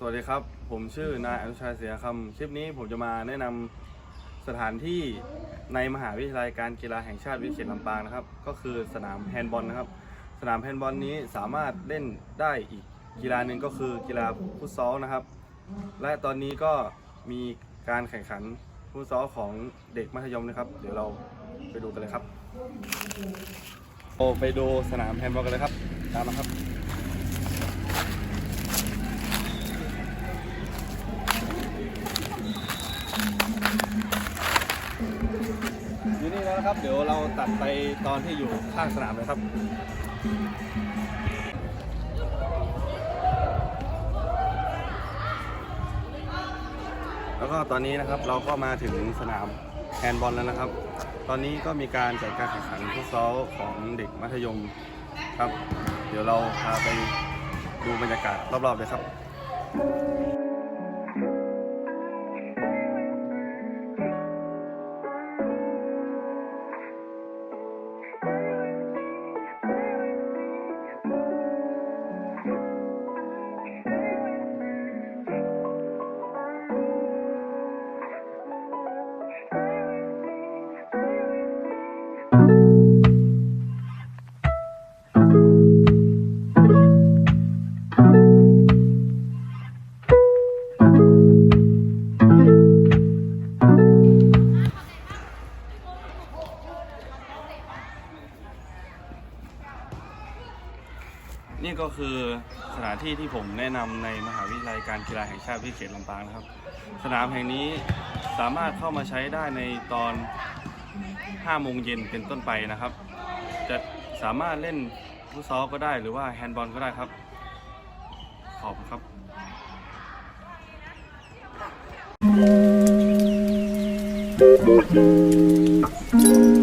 สวัสดีครับ ผมชื่อนายอนุชาเสียคำคลิปนี้ผมจะมาแนะนำสถานที่ในมหาวิทยาลัยการกีฬาแห่งชาติวิเศษลำปางนะครับ ก็คือสนามแฮนด์บอลนะครับ สนามแฮนด์บอลนี้สามารถเล่นได้อีกกีฬาหนึ่งก็คือกีฬาฟุตซอลนะครับ และตอนนี้ก็มีการแข่งขันฟุตซอลของเด็กมัธยมนะครับ เดี๋ยวเราไปดูกันเลยครับโอไปดูสนามแฮนด์บอลกันเลยครับ ตามมาครับ นี่แล้วนะครับ เดี๋ยวเราตัดไปตอนที่อยู่ข้างสนามเลยครับแล้วก็ตอนนี้นะครับเราก็มาถึงสนามแฮนด์บอลแล้วนะครับ ตอนนี้ก็มีการจัดการแข่งขันฟุตซอลของเด็กมัธยมครับ เดี๋ยวเราพาไปดูบรรยากาศรอบๆเลยครับ นี่ก็คือสถานที่ที่ผมแนะนำในมหาวิทยาลัยการกีฬาแห่งชาติวิเศษลำปางนะครับ สนามแห่งนี้สามารถเข้ามาใช้ได้ในตอน 5 โมงเย็นเป็นต้นไปนะครับ จะสามารถเล่นฟุตซอลก็ได้หรือว่าแฮนด์บอลก็ได้ครับ ขอบคุณครับ Thank